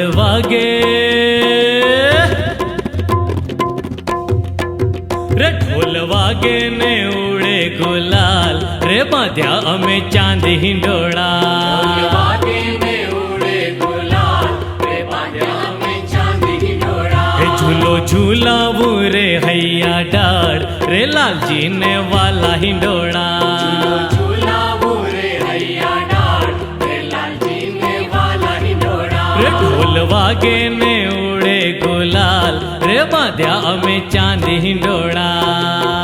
वागे रे ढोल वागे ने उड़े गुलाल। रे बाध्या, अमे चाँद हिंडोड़ा झूलो झूलावू रे हैया डार रे लाल जी ने वाला हिंडोड़ा વાગે ને ઉડે ગુલાલ. રે બાંધ્યા અમે ચાંદી હિંડોળા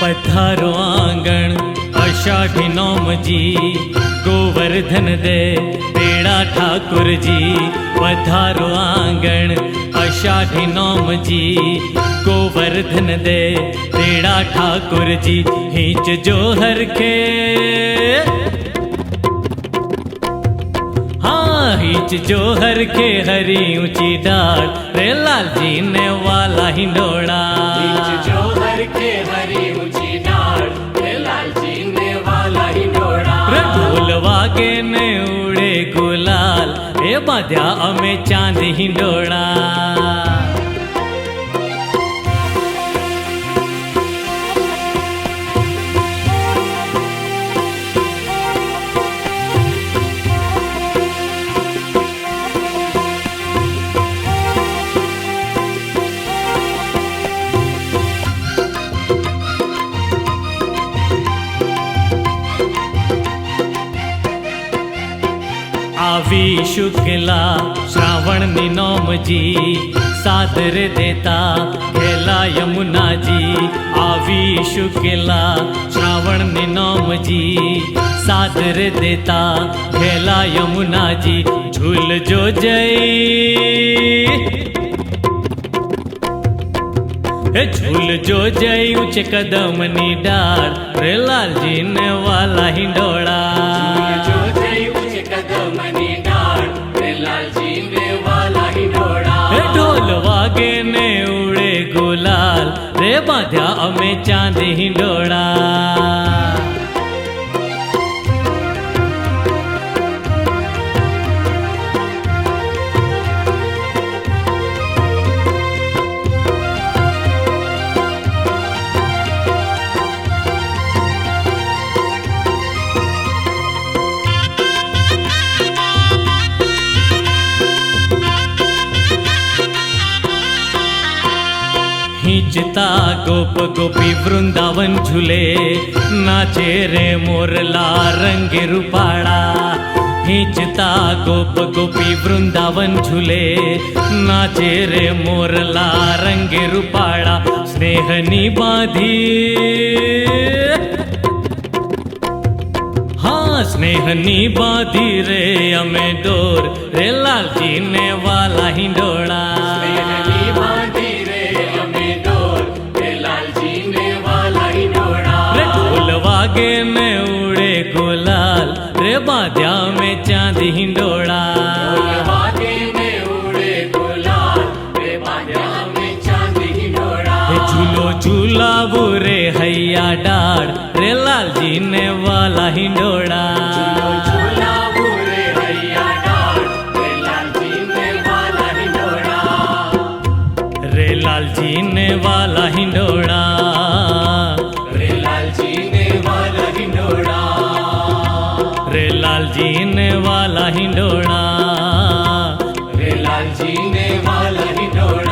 पधारो आंगण अषाढ़ी नोम जी, गोवर्धन दे बेड़ा ठाकुर जी। पधारो आंगण अषाढ़ी नोम जी, गोवर्धन दे बेड़ा ठाकुर जी। हिंच जोहर के। हाँ, जो जोहर के हरी ऊँची डाल रे लाल जी ने वाला ही ઉડે ગુલાલ. એ બાંધ્યા અમે ચાંદી હિંડોળા. આવી શુક્લા શ્રાવણની નોમજી સાદર દેતા ઘેલા યમુનાજી આવી શુક્લા શ્રાવણની નોમજી સાદર દેતા ઘેલા યમુનાજી ઝૂલજો જય. હે ઝૂલજો જય ઉચ્ચ કદમની ડાળ રે લાલજી ને વાલા હિંડોળા વાગે ને ઉડે ગુલાલ? રે બાંધ્યા અમે ચાંદી હિંડોળા. पूजता गोप गोपी वृंदावन झूले, नाचे रे मोरला रंग रूपाड़ा खींचता गोप गोपी वृंदावन झूले, नाचे रे मोरला रंग रूपाड़ा स्नेहनी बाधी। हाँ स्नेहनी बाधी रे, अमे डोर रे लाल जीने वाला ही डोर बागे में उड़े गुलाल रे बाध्या में चाँद हिंडोड़ा। उड़े रे झूलो झूला बुरे हैया डार रे लाल जी ने वाला हिंडोड़ा। હિંડોળા. રે લાલજી ને વાલા હિંડોળા.